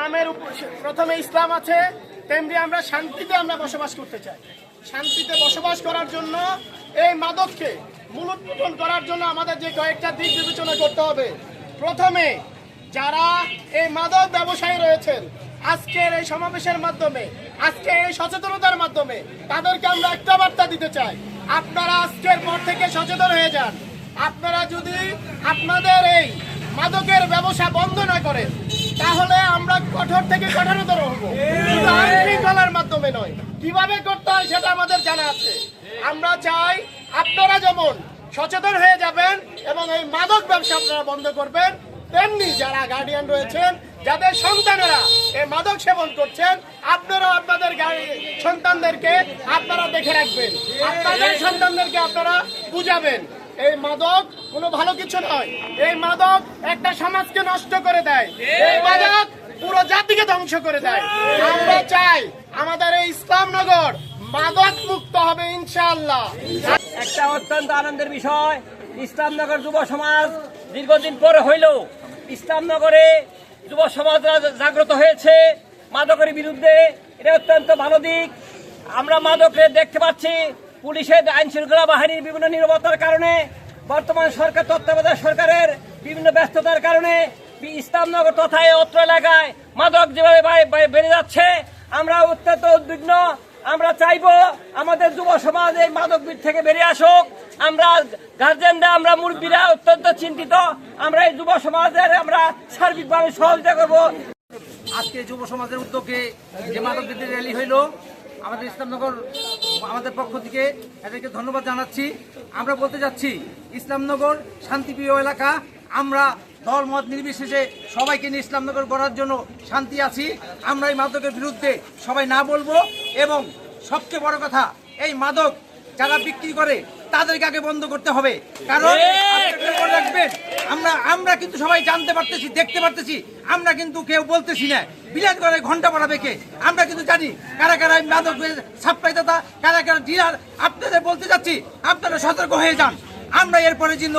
নামের প্রথমে ইসলাম আছে, তেমনি আমরা শান্তিতে আমরা বসবাস করতে চাই। শান্তিতে বসবাস করার জন্য এই মাদককে মূল করার জন্য আমাদের যে কয়েকটা দিক বিবেচনা করতে হবে। প্রথমে যারা এই মাদক ব্যবসায়ী রয়েছেন, আজকের এই সমাবেশের মাধ্যমে, আজকে এই সচেতনতার মাধ্যমে তাদেরকে আমরা একটা বার্তা দিতে চাই। আপনারা আজকের পর থেকে সচেতন হয়ে যান। আপনারা যদি আপনাদের এই মাদকের ব্যবসা বন্ধ না করেন, তাহলে আমরা কঠোর থেকে কঠোরতর হব। মাধ্যমে নয়। কীভাবে করতে হয় সেটা আমাদের জানা আছে। আমরা চাই আপনারা যেমন সচেতন হয়ে যাবেন এবং এই মাদক ব্যবসা আপনারা বন্ধ করবেন তেমনি যারা গার্ডিয়ান রয়েছেন, যাদের সন্তানেরা এই মাদক সেবন করছেন আপনারা আপনাদের সন্তানদেরকে আপনারা দেখে রাখবেন। আপনাদের সন্তানদেরকে আপনারা বুঝাবেন। এই মাদক কোনো ভালো কিছু নয়। এই মাদক একটা সমাজকে নষ্ট করে দেয়। এই মাদক পুরো জাতিকে ধ্বংস করে দেয়। আমরা চাই আমাদের এই ইসলামনগর মাদক মুক্ত হবে, ইনশাআল্লাহ। একটা অত্যন্ত আনন্দের বিষয় ইসলামনগর যুব সমাজ দীর্ঘদিন পরে হইল ইসলামনগরে যুব সমাজ জাগ্রত হয়েছে মাদকের বিরুদ্ধে, এটা অত্যন্ত ভালো দিক। আমরা মাদকে দেখতে পাচ্ছি পুলিশের আইন শৃঙ্খলা বাহিনীর বিভিন্ন নিরাপত্তার কারণে, বর্তমান সরকার তত্ত্বাবধায়ক সরকারের বিভিন্ন ব্যস্ততার কারণে ইসলামনগর তথা অত্র এলাকায় মাদক যেভাবে বেড়ে যাচ্ছে আমরা অত্যন্ত উদ্বিগ্ন। আমরা চাইব আমাদের যুব সমাজ এই মাদক থেকে বেরিয়ে আসুক। আমরা গার্জেনরা, আমরা মুরব্বীরা অত্যন্ত চিন্তিত। আমরা এই যুব সমাজের, আমরা সার্বিকভাবে সহযোগিতা করব। আজকে যুব সমাজের উদ্যোগে যে মাদক বিদ্যুৎ র্যালি হইল, আমাদের ইসলামনগর, আমাদের পক্ষ থেকে এদেরকে ধন্যবাদ জানাচ্ছি। আমরা বলতে যাচ্ছি, ইসলামনগর শান্তিপ্রিয় এলাকা, আমরা দল মত নির্বিশেষে সবাইকে নিয়ে ইসলামনগর গড়ার জন্য শান্তি আছি। আমরা এই মাদকের বিরুদ্ধে সবাই না বলব। এবং সবচেয়ে বড় কথা এই মাদক যারা বিক্রি করে তাদেরকে আগে বন্ধ করতে হবে। কারণ রাখবেন আমরা আমরা কিন্তু সবাই জানতে পারতেছি দেখতে পারতেছি আমরা কিন্তু কেউ বলতেছি না। বিলাস করে ঘণ্টা পড়াবে কে আমরা কিন্তু জানি কারা কারা মাদক সাপ্লাই দাতা কারা কারা ডিলার আপনাদের বলতে যাচ্ছি আপনারা সতর্ক হয়ে যান। আমরা এরপরে জন্য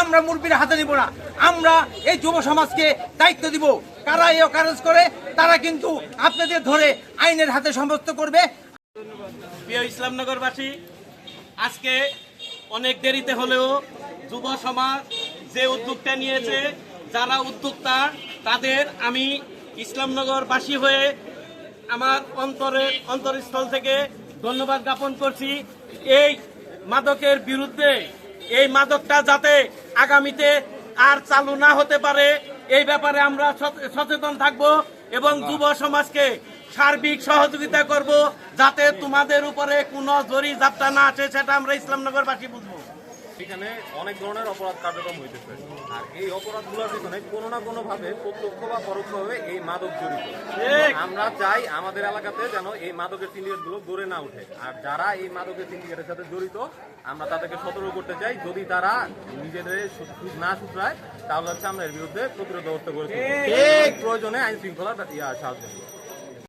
আমরা মুরব্বীর হাতে নিব না। আমরা এই যুব সমাজকে দায়িত্ব দিব। কারা এই কাজ করে তারা কিন্তু আপনাদের ধরে আইনের হাতে সমস্ত করবে। প্রিয় ইসলামনগরবাসী, আজকে অনেক দেরিতে হলেও যুব সমাজ যে উদ্যোগটা নিয়েছে, যারা উদ্যোক্তা, তাদের আমি ইসলামনগরবাসী হয়ে আমার অন্তরের অন্তরস্থল থেকে ধন্যবাদ জ্ঞাপন করছি। এই মাদকের বিরুদ্ধে, এই মাদকটা যাতে আগামীতে আর চালু না হতে পারে, এই ব্যাপারে আমরা সচে- সচেতন থাকব। এবং যুব সমাজকে সার্বিক সহযোগিতা করব যাতে তোমাদের উপরে কোনো জরি যাত্রা না আছে সেটা আমরা ইসলামনগরবাসী বুঝব। এখানে অনেক ধরনের অপরাধ কার্যক্রম হইতেছে। আর এই অপরাধগুলোর পিছনে কোনো না কোনো ভাবে প্রত্যক্ষ বা পরোক্ষভাবে এই মাদক জড়িত। আমরা চাই আমাদের এলাকাতে যেন এই মাদকের সিন্ডিকেটগুলো গড়ে না উঠে আর যারা এই মাদকের সিন্ডিকেটের সাথে জড়িত আমরা তাদেরকে সতর্ক করতে চাই। যদি তারা নিজেদের না শুধরায় তাহলে হচ্ছে আমরা এর বিরুদ্ধে প্রতিরোধ ব্যবস্থা করে প্রয়োজনে আইন শৃঙ্খলার সাহায্য